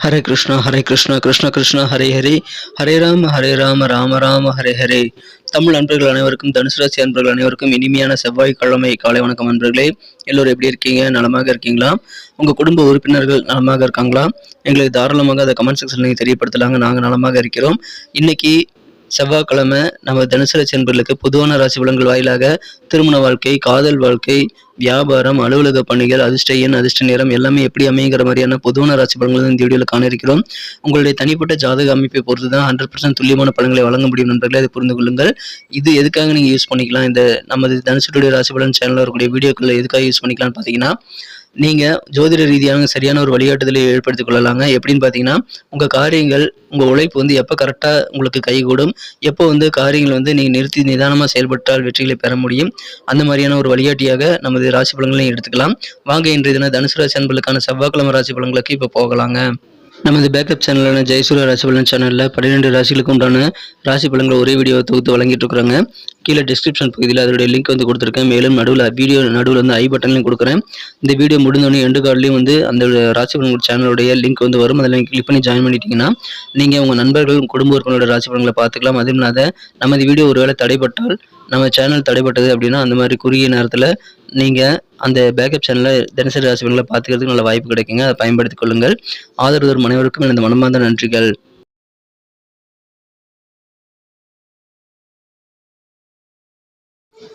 ஹரே கிருஷ்ணா ஹரே கிருஷ்ணா கிருஷ்ண கிருஷ்ணா ஹரே ஹரே. ஹரே ராம ஹரே ராம ராம ராம ஹரே ஹரே. தமிழ் நண்பர்கள் அனைவருக்கும் தனுசு ராசி நண்பர்கள் அனைவருக்கும் இனிமையான செவ்வாய் கிழமை காலை வணக்கம் அன்பர்களே. எல்லோரும் எப்படி இருக்கீங்க? நலமாக இருக்கீங்களா? உங்கள் குடும்ப உறுப்பினர்கள் நலமாக இருக்காங்களா? எங்களுக்கு தாராளமாக அதை கமெண்ட் செக்ஷன் நீங்க தெரியப்படுத்தலாங்க. நாங்கள் நலமாக இருக்கிறோம். இன்னைக்கு செவ்வாய்க்கிழமை நம்ம தனுசு ராசி பொதுவான ராசி பலன்கள் வாயிலாக திருமண வாழ்க்கை காதல் வாழ்க்கை வியாபாரம் அலுவலக பணிகள் அதிர்ஷ்ட எண் அதிர்ஷ்ட நேரம் எல்லாமே எப்படி அமைங்கிற மாதிரியான பொதுவான ராசி பலன்கள் இந்த வீடியோவில் காண இருக்கிறோம். உங்களுடைய தனிப்பட்ட ஜாதக அமைப்பை பொறுத்து தான் ஹண்ட்ரட் பர்சன்ட் துல்லியமான பலன்களை வழங்க முடியும் நண்பர்களே அதை புரிந்து கொள்ளுங்கள். இது எதுக்காக நீங்கள் யூஸ் பண்ணிக்கலாம்? இந்த நமது தனுசுடைய ராசி பலன் சேனலில் வரக்கூடிய வீடியோக்களில் எதுக்காக யூஸ் பண்ணிக்கலாம்னு பார்த்தீங்கன்னா நீங்கள் ஜோதிட ரீதியான சரியான ஒரு வழிகாட்டுதலை ஏற்படுத்திக் கொள்ளலாங்க. எப்படின்னு பார்த்தீங்கன்னா உங்கள் காரியங்கள் உங்கள் உழைப்பு வந்து எப்போ கரெக்டாக உங்களுக்கு கைகூடும் எப்போ வந்து காரியங்கள் வந்து நீங்கள் நிறுத்தி நிதானமாக செயல்பட்டால் வெற்றிகளை பெற முடியும் அந்த மாதிரியான ஒரு வழிகாட்டியாக நமது ராசி பலன்களையும் எடுத்துக்கலாம். வாங்க இன்றைய தினம் தனுசு ராசி அன்பர்களுக்கான செவ்வாய்க்கிழமை ராசி பலன்களுக்கு இப்போ போகலாங்க. நமது பேக்கப் சேனலான ஜெயசூரிய ராசி பலன் சேனலில் பன்னிரெண்டு ராசிகளுக்கு உண்டான ராசி பலன்களை ஒரே வீடியோ தொகுத்து வழங்கிட்டு இருக்கிறாங்க. கீழே டிஸ்கிரிப்ஷன் பகுதியில் அதோடைய லிங்க் வந்து கொடுத்துருக்கேன். மேலும் நடுவில் வீடியோ நடுவில் வந்து ஐ பட்டன்லையும் கொடுக்குறேன். இந்த வீடியோ முடிந்தோடனே எண்டு கார்ட்லேயும் வந்து அந்த ராசிபலன் சேனலுடைய லிங்க் வந்து வரும். அதில் கிளிக் பண்ணி ஜாயின் பண்ணிட்டீங்கன்னா நீங்கள் உங்கள் நண்பர்கள் குடும்ப உறுப்பினரோட ராசிபலன்களை பார்த்துக்கலாம். அதுவும் இல்லாத நமது வீடியோ ஒருவேளை தடைப்பட்டால் நம்ம சேனல் தடைப்பட்டது அப்படின்னா அந்த மாதிரி குறுகிய நேரத்தில் நீங்கள் அந்த பேக்கப் சேனலில் தினசரி ராசிபலன்களை பார்த்துக்கிறதுக்கு நல்ல வாய்ப்பு கிடைக்குங்க. அதை பயன்படுத்திக் கொள்ளுங்கள். ஆதரவு மனைவருக்கும் எனது மனமார்ந்த நன்றிகள்.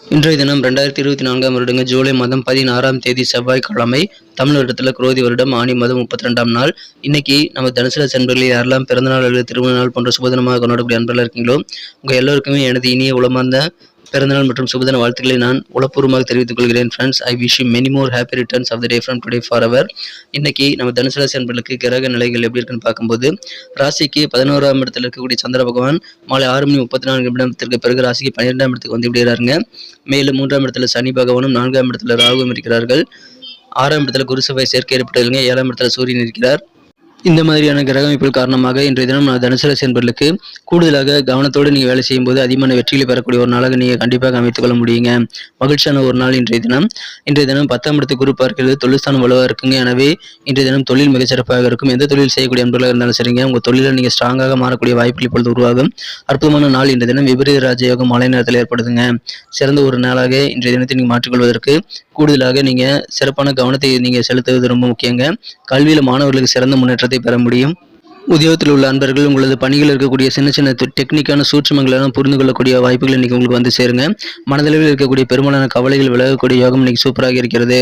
இன்றைய தினம் ரெண்டாயிரத்தி இருபத்தி நான்காம் வருடங்க ஜூலை மாதம் பதினாறாம் தேதி செவ்வாய்க்கிழமை தமிழ் வருடத்தில் குரோதி வருடம் ஆணி மாதம் முப்பத்தி ரெண்டாம் நாள். இன்னைக்கு நம்ம தனுசுல சென்பர்களில் யாரெல்லாம் பிறந்தநாள் அல்லது திருமண நாள் போன்ற சுபதினமாக கொண்டாடக்கூடிய அன்பர்கள் இருக்கீங்களோ உங்கள் எல்லோருக்குமே எனது இனிய உளமார்ந்த பிறந்தநாள் மற்றும் சுபதின வாழ்த்துக்களை நான் உளப்பூர்வமாக தெரிவித்துக் கொள்கிறேன் friends I wish you many more happy returns of the day from today for our இன்னைக்கு நம்ம தனுசுராசி அன்பர்களுக்கு கிரக நிலைகள் எப்படி இருக்குன்னு பார்க்கும்போது ராசிக்கு பதினோராம் இடத்துல இருக்கக்கூடிய சந்திர பகவான் மாலை ஆறு மணி முப்பத்தி நான்கு நிமிடத்திற்கு பிறகு ராசிக்கு பன்னிரெண்டாம் இடத்துக்கு வந்து விடுகிறாருங்க மேலும் மூன்றாம் இடத்துல சனி பகவானும் நான்காம் இடத்துல ராகுவும் இருக்கிறார்கள். ஆறாம் இடத்துல குருசபை சேர்க்கை ஏற்பட்டதுங்க ஏழாம் இடத்துல சூரியன் இருக்கிறார். இந்த மாதிரியான கிரக அமைப்புகள் காரணமாக இன்றைய தினம் நான் தனுசு ராசி என்பர்களுக்கு கூடுதலாக கவனத்தோடு நீங்கள் வேலை செய்யும்போது அதிகமான வெற்றிகளை பெறக்கூடிய ஒரு நாளாக நீங்கள் கண்டிப்பாக அமைத்துக் கொள்ள முடியுங்க. மகிழ்ச்சியான ஒரு நாள் இன்றைய தினம். இன்றைய தினம் பத்தாம் இடத்து குரு பார்க்கிறது தொழில்ஸ்தானம் வலுவாக இருக்குங்க. எனவே இன்றைய தினம் தொழில் மிகச்சிறப்பாக இருக்கும். எந்த தொழில் செய்யக்கூடிய அன்பர்களாக இருந்தாலும் சரிங்க. உங்கள் தொழிலில் நீங்கள் ஸ்ட்ராங்காக மாறக்கூடிய வாய்ப்புகள் இப்பொழுது உருவாகும். அற்புதமான நாள் இன்றைய தினம். விபரீத ராஜயோகம் மாலை நேரத்தில் ஏற்படுதுங்க. சிறந்த ஒரு நாளாக இன்றைய தினத்தை நீங்கள் மாற்றிக்கொள்வதற்கு கூடுதலாக நீங்கள் சிறப்பான கவனத்தை நீங்கள் செலுத்துவது ரொம்ப முக்கியங்க. கல்வியில் மாணவர்களுக்கு சிறந்த முன்னேற்றத்தை பெற முடியும். உத்தியோகத்தில் உள்ள அன்பர்கள் உங்களது பணிகள் இருக்கக்கூடிய சின்ன சின்ன டெக்னிக்கான சூட்சமங்களெல்லாம் புரிந்து கொள்ளக்கூடிய வாய்ப்புகள் இன்னைக்கு உங்களுக்கு வந்து சேருங்க. மனதளவில் இருக்கக்கூடிய பெரும்பாலான கவலைகள் விலகக்கூடிய யோகம் இன்னைக்கு சூப்பராக இருக்கிறது.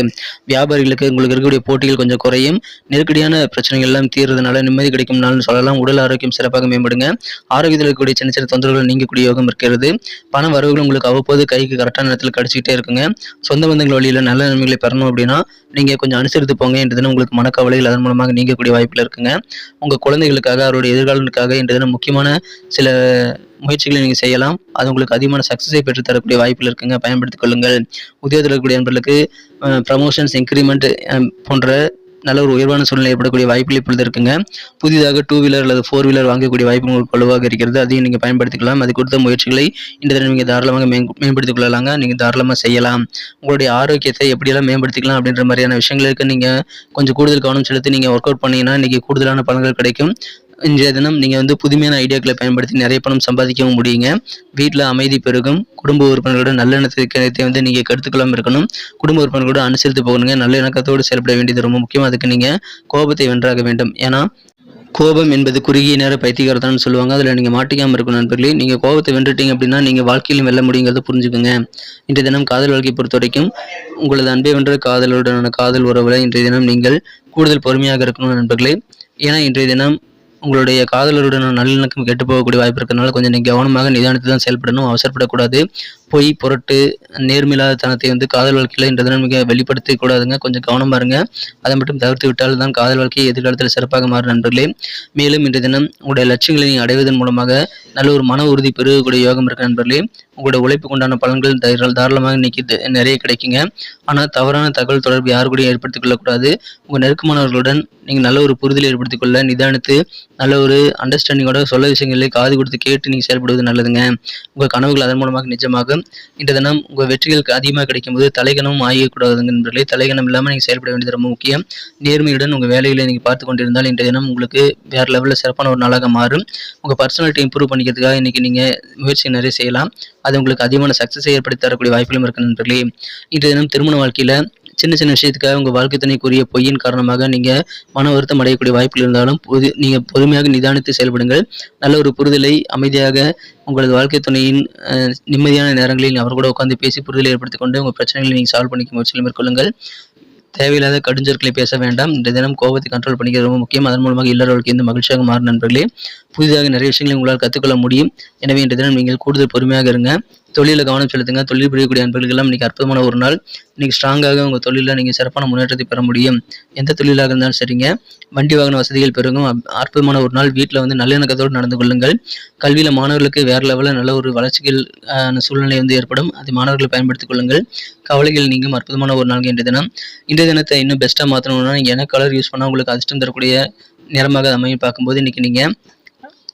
வியாபாரிகளுக்கு உங்களுக்கு இருக்கக்கூடிய போட்டிகள் கொஞ்சம் குறையும். நெருக்கடியான பிரச்சனைகள் எல்லாம் தீர்றதுனால நிம்மதி கிடைக்கும் நாள்னு சொல்லலாம். உடல் ஆரோக்கியம் சிறப்பாக மேம்படுங்க. ஆரோக்கியத்தில் இருக்கக்கூடிய சின்ன சின்ன தொந்தரவுகள் நீங்கக்கூடிய யோகம் இருக்கிறது. பண வரவுகள் உங்களுக்கு அவ்வப்போது கைக்கு கரெக்டான நேரத்தில் கிடச்சிக்கிட்டே இருக்குங்க. சொந்த பந்தங்கள் வழியில் நல்ல நன்மைகளை பெறணும் அப்படின்னா நீங்கள் கொஞ்சம் அனுசரித்து போங்க இன்று தினம் உங்களுக்கு மனக்கவலைகள் அதன் மூலமாக நீங்கக்கூடிய வாய்ப்பில் இருக்குங்க. உங்கள் குழந்தைகள் குழந்தைகளுக்காக அவருடைய எதிர்காலனுக்காக இன்று முக்கியமான சில முயற்சிகளை நீங்கள் செய்யலாம். அது உங்களுக்கு அதிகமான சக்ஸஸை பெற்று தரக்கூடிய வாய்ப்புகள் இருக்குங்க. பயன்படுத்திக் கொள்ளுங்கள். உத்தியோகத்தில் இருக்கக்கூடிய நண்பர்களுக்கு ப்ரமோஷன்ஸ் இன்க்ரிமெண்ட் போன்ற நல்ல ஒரு உயர்வான சூழ்நிலை ஏற்படக்கூடிய வாய்ப்புகள் இப்பொழுது இருக்குங்க. புதிதாக டூ வீலர் அல்லது ஃபோர் வீலர் வாங்கக்கூடிய வாய்ப்பு உங்களுக்கு வலுவாக இருக்கிறது. அதையும் நீங்கள் பயன்படுத்திக்கலாம். அது கொடுத்த முயற்சிகளை இந்த தினம் நீங்கள் தாராளமாக மேம்படுத்திக் கொள்ளலாங்க நீங்கள் தாராளமாக செய்யலாம். உங்களுடைய ஆரோக்கியத்தை எப்படியெல்லாம் மேம்படுத்திக்கலாம் அப்படின்ற மாதிரியான விஷயங்களுக்கு நீங்கள் கொஞ்சம் கூடுதல் கவனம் செலுத்தி நீங்கள் ஒர்க் அவுட் பண்ணீங்கன்னா இன்றைக்கி கூடுதலான பலன்கள் கிடைக்கும். இன்றைய தினம் நீங்கள் வந்து புதுமையான ஐடியாக்களை பயன்படுத்தி நிறைய பணம் சம்பாதிக்கவும் முடியுங்க. வீட்டில் அமைதி பெருகும். குடும்ப உறுப்பினர்களோட நல்லெண்ணத்தை வந்து நீங்கள் கெடுத்துக்கொள்ளாமல் இருக்கணும். குடும்ப உறுப்பினர்களோட அனுசரித்து போகணுங்க. நல்ல இணக்கத்தோடு செயல்பட வேண்டியது ரொம்ப முக்கியம் அதுக்கு நீங்கள் கோபத்தை வென்றாக வேண்டும். ஏன்னா கோபம் என்பது குறுகிய நேர பைத்தியகாரத்தான்னு சொல்லுவாங்க. அதில் நீங்கள் மாட்டிக்காமல் இருக்கணும் நண்பர்களே. நீங்கள் கோபத்தை வென்றுட்டீங்க அப்படின்னா நீங்கள் வாழ்க்கையிலும் வெல்ல முடியுங்கிறத புரிஞ்சுக்கோங்க. இன்றைய தினம் காதல் வாழ்க்கை பொறுத்த வரைக்கும் உங்களது அன்பை வென்ற காதலுடனான காதல் உறவுல இன்றைய தினம் நீங்கள் கூடுதல் பொறுமையாக இருக்கணும் நண்பர்களே. ஏன்னா இன்றைய தினம் உங்களுடைய காதலருடன் நல்லிணக்கம் கெட்டு போகக்கூடிய வாய்ப்பு இருக்கிறதுனால கொஞ்சம் நீங்கள் கவனமாக நிதானித்து தான் செயல்படணும் அவசரப்படக்கூடாது. பொய் பொருட்டு நேர்மில்லாதத்தனத்தை வந்து காதல் வாழ்க்கையில் இன்று தினம் மிக வெளிப்படுத்த கூடாதுங்க. கொஞ்சம் கவனம் இருங்க அதை மட்டும் தவிர்த்து விட்டால் தான் காதல் வாழ்க்கையை எதிர்காலத்தில் சிறப்பாக மாறும் நண்பர்களே. மேலும் இன்றைய தினம் உங்களுடைய லட்சியங்களை நீங்கள் அடைவதன் மூலமாக நல்ல ஒரு மன உறுதி பெருகக்கூடிய யோகம் இருக்கு நண்பர்களே. உங்களோட உழைப்புக்கு உண்டான பலன்கள் தைர- தாராளமாக இன்னைக்கு நிறைய கிடைக்குங்க. ஆனால் தவறான தகவல் தொடர்பு யாரு கூட ஏற்படுத்திக் கொள்ளக்கூடாது. உங்கள் நெருக்கமானவர்களுடன் நீங்கள் நல்ல ஒரு புரிதலை ஏற்படுத்திக் கொள்ள நிதானித்து நல்ல ஒரு அண்டர்ஸ்டாண்டிங்கோட சொல்ல விஷயங்களை காது கொடுத்து கேட்டு நீங்கள் செயல்படுவது நல்லதுங்க. உங்கள் கனவுகள் அதன் மூலமாக நிஜமாக இன்று தினம் உங்கள் வெற்றிகளுக்கு அதிகமாக கிடைக்கும்போது தலைகணம் ஆகியக்கூடாதுங்க நண்பர்களே. தலைகணம் இல்லாமல் நீங்கள் செயல்பட வேண்டியது ரொம்ப முக்கியம். நேர்மையுடன் உங்கள் வேலைகளை நீங்கள் பார்த்து கொண்டிருந்தால் இன்றைய தினம் உங்களுக்கு வேறு லெவலில் சிறப்பான ஒரு நாளாக மாறும். உங்கள் பர்சனாலிட்டி இம்ப்ரூவ் பண்ணிக்கிறதுக்காக இன்றைக்கி நீங்கள் முயற்சி நிறைய செய்யலாம். அது உங்களுக்கு அதிகமான சக்ஸஸை ஏற்படுத்தி தரக்கூடிய வாய்ப்புகளும் இருக்கு நண்பர்களே. இன்றைய தினம் திருமண வாழ்க்கையில் சின்ன சின்ன விஷயத்துக்காக உங்கள் வாழ்க்கை துணைக்குரிய பொய்யின் காரணமாக நீங்கள் மன வருத்தம் அடையக்கூடிய வாய்ப்புகள் இருந்தாலும் பொது நீங்கள் பொறுமையாக நிதானித்து செயல்படுங்கள். நல்ல ஒரு புரிதலை அமைதியாக உங்களது வாழ்க்கை துணையின் நிம்மதியான நேரங்களில் அவர் கூட உட்காந்து பேசி புரிதலை ஏற்படுத்திக் கொண்டு உங்கள் பிரச்சனைகளை நீங்கள் சால்வ் பண்ணிக்க முயற்சிகளை மேற்கொள்ளுங்கள். தேவையில்லாத கடுஞ்சொற்களை பேச வேண்டாம். இந்த தினம் கோபத்தை கண்ட்ரோல் பண்ணிக்கிறது ரொம்ப முக்கியம். அதன் மூலமாக இல்லறவர்களுக்கு இந்த மகிழ்ச்சியாக மாறும் நண்பர்களே. புதிதாக நிறைய விஷயங்களை உங்களால் கற்றுக்கொள்ள முடியும். எனவே இந்த தினம் நீங்கள் கூடுதல் பொறுமையாக இருங்க. தொழிலில் கவனம் செலுத்துங்க. தொழில் புரியக்கூடிய அன்பர்களுக்கெல்லாம் இன்னைக்கு அற்புதமான ஒரு நாள். இன்னைக்கு ஸ்ட்ராங்காக உங்கள் தொழிலில் நீங்கள் சிறப்பான முன்னேற்றத்தை பெற முடியும். எந்த தொழிலாக இருந்தாலும் சரிங்க. வண்டி வாகன வசதிகள் பெருகும். அற்புதமான ஒரு நாள். வீட்டில் வந்து நல்லிணக்கத்தோடு நடந்து கொள்ளுங்கள். கல்வியில் மாணவர்களுக்கு வேறு லெவலில் நல்ல ஒரு வளர்ச்சிகள் ஆன சூழ்நிலை வந்து ஏற்படும். அதை மாணவர்கள் பயன்படுத்திக் கொள்ளுங்கள். கவலைகள் நீங்கும். அற்புதமான ஒரு நாள் இன்றைய தினம். இன்றைய தினத்தை இன்னும் பெஸ்ட்டாக மாற்றணும்னா நீங்கள் என்ன கலர் யூஸ் பண்ணால் உங்களுக்கு அதிர்ஷ்டம் தரக்கூடிய நிறமாக அமையும் பார்க்கும்போது இன்றைக்கி நீங்கள்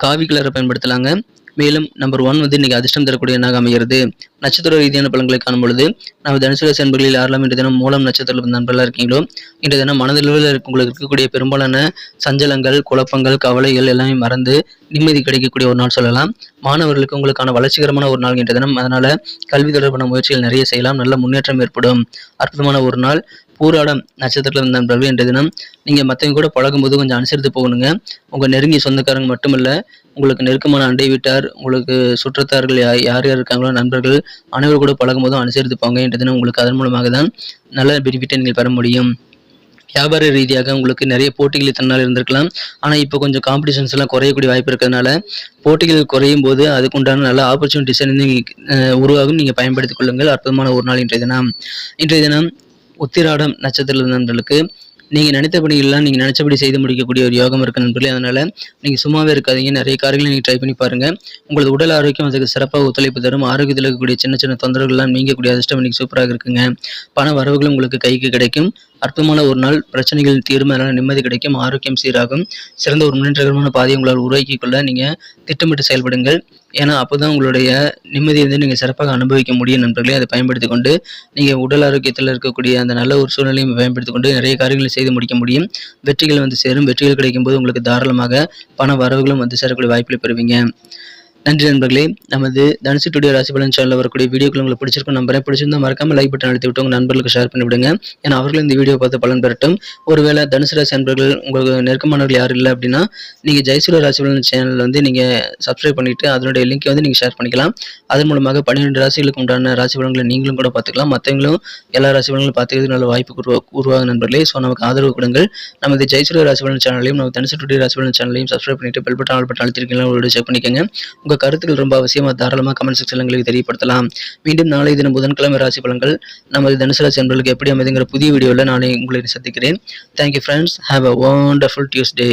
காவி கலரை பயன்படுத்தலாங்க. மேலும் நம்பர் ஒன் வந்து இன்னைக்கு அதிர்ஷ்டம் தரக்கூடிய எண்ணாக அமைகிறது? நட்சத்திர ரீதியான பலன்களை காணும் பொழுது நம்ம தனுசு ராசி அன்பர்களில் யாரெல்லாம் இன்றைய தினம் மூலம் நட்சத்திர நண்பர்களாக இருக்கீங்களோ இன்றைய தினம் மனதளவில் உங்களுக்கு இருக்கக்கூடிய பெரும்பாலான சஞ்சலங்கள் குழப்பங்கள் கவலைகள் எல்லாமே மறந்து நிம்மதி கிடைக்கக்கூடிய ஒரு நாள் சொல்லலாம். மாணவர்களுக்கு உங்களுக்கான வளர்ச்சிகரமான ஒரு நாள் இன்றைய தினம். அதனால கல்வி தொடர்பான முயற்சிகள் நிறைய செய்யலாம். நல்ல முன்னேற்றம் ஏற்படும். அற்புதமான ஒரு நாள். பூராடம் நட்சத்திரத்தில் இருந்த நண்பர்கள் இன்றைய தினம். நீங்கள் மற்றவங்க கூட பழகும்போது கொஞ்சம் அனுசரித்து போகணுங்க. உங்கள் நெருங்கிய சொந்தக்காரங்க மட்டுமல்ல உங்களுக்கு நெருக்கமான அண்டை வீட்டார் உங்களுக்கு சுற்றத்தார்கள் யார் யார் இருக்காங்களோ நண்பர்கள் அனைவரும் கூட பழகும்போதும் அனுசரித்து போங்க. இன்றைய தினம் உங்களுக்கு அதன் மூலமாக தான் நல்ல பெனிஃபிட்டை நீங்கள் பெற முடியும். வியாபார ரீதியாக உங்களுக்கு நிறைய போட்டிகள் இத்தனை நாள் இருந்திருக்கலாம். ஆனால் இப்போ கொஞ்சம் காம்படிஷன்ஸ் எல்லாம் குறையக்கூடிய வாய்ப்பு இருக்கிறதுனால போட்டிகள் குறையும் போது அதுக்குண்டான நல்ல ஆப்பர்ச்சுனிட்டிஸை நீங்கள் உருவாகும் நீங்கள் பயன்படுத்திக் கொள்ளுங்கள். அற்புதமான ஒரு நாள் இன்றைய தினம். இன்றைய தினம் உத்திராடம் நட்சத்திர நண்பர்களுக்கு நீங்கள் நினைத்தபடியெல்லாம் நீங்கள் நினச்சபடி செய்து முடிக்கக்கூடிய ஒரு யோகம் இருக்குது நண்பர்களே. அதனால் நீங்கள் சும்மாவே இருக்காதீங்க. நிறைய காரியங்களை நீங்கள் ட்ரை பண்ணி பாருங்கள் உங்களது உடல் ஆரோக்கியம் அதுக்கு சிறப்பாக ஒத்துழைப்பு தரும். ஆரோக்கியத்தில் இருக்கக்கூடிய சின்ன சின்ன தொந்தரவுகள்லாம் நீங்கக்கூடிய அதிர்ஷ்டம் இன்னைக்கு சூப்பராக இருக்குங்க. பண வரவுகளும் உங்களுக்கு கைக்கு கிடைக்கும். அற்புதமான ஒரு நாள். பிரச்சனைகள் தீரும்? அதனால் நிம்மதி கிடைக்கும். ஆரோக்கியம் சீராகும். சிறந்த ஒரு முன்னேற்றகரமான பாதையை உங்களால் உருவாக்கி கொள்ள நீங்கள் திட்டமிட்டு செயல்படுங்கள். ஏன்னா அப்போ தான் உங்களுடைய நிம்மதியை வந்து நீங்கள் சிறப்பாக அனுபவிக்க முடியும் நண்பர்களே. அதை பயன்படுத்தி கொண்டு நீங்கள் உடல் ஆரோக்கியத்தில் இருக்கக்கூடிய அந்த நல்ல ஒரு சூழ்நிலையும் பயன்படுத்தி கொண்டு நிறைய காரியங்களை செய்து முடிக்க முடியும். வெற்றிகள் வந்து சேரும். வெற்றிகள் கிடைக்கும் போது உங்களுக்கு தாராளமாக பண வரவுகளும் வந்து சேரக்கூடிய வாய்ப்புகளை பெறுவீங்க. நன்றி நண்பர்களே. நமது தனுசு டுடியோ ராசி பலன் சேனலில் வரக்கூடிய வீடியோக்கள் உங்களுக்கு பிடிச்சிருக்கும் நம்புறேன். பிடிச்சிருந்தா மறக்காம லைக் பட்டன் அழுத்தி விட்டு உங்கள் நண்பர்களுக்கு ஷேர் பண்ணி விடுங்க ஏன்னா அவர்களும் இந்த வீடியோ பார்த்து பலன் பெறட்டும். ஒருவேளை தனுசு ராசி நண்பர்கள் உங்களுக்கு நெருக்கமானவர்கள் யாரும் இல்லை அப்படின்னா நீங்கள் ஜெயசூரிய ராசி பலன் சேனல் வந்து நீங்கள் சப்ஸ்கிரைப் பண்ணிவிட்டு அதனுடைய லிங்கை வந்து நீங்கள் ஷேர் பண்ணிக்கலாம். அதன் மூலமாக பன்னிரெண்டு ராசிகளுக்கு உண்டான ராசி பலன்களை நீங்களும் கூட பார்த்துக்கலாம். மற்றவங்களும் எல்லா ராசி பலன்களும் பார்த்துக்கிறது நல்ல வாய்ப்பு உருவா உருவாக நண்பர்களே. ஸோ நமக்கு ஆதரவு கொடுங்கள். நமது ஜெயசூரிய ராசி பலன் சேனலையும் நம்ம தனுசு டுடியோ ராசி பலன் சேனலையும் சப்ஸ்கிரைப் பண்ணிவிட்டு பெல் பட்டன் ஆல் பட்டன் அழுத்திருக்கீங்களா உங்களோட செக் பண்ணிக்கோங்க. உங்கள் கருத்துக்கள் ரொம்ப அவசியமாக தாராளமாக கமெண்ட் செக்ஷனில் எங்களுக்கு தெரியப்படுத்தலாம். மீண்டும் நாளை தினம் புதன்கிழமை ராசி பலன்கள் நமது தனுசராசி ராசி எப்படி அமைதுங்கிற புதிய வீடியோவில் நாளை உங்களை சந்திக்கிறேன். Thank you friends have a wonderful Tuesday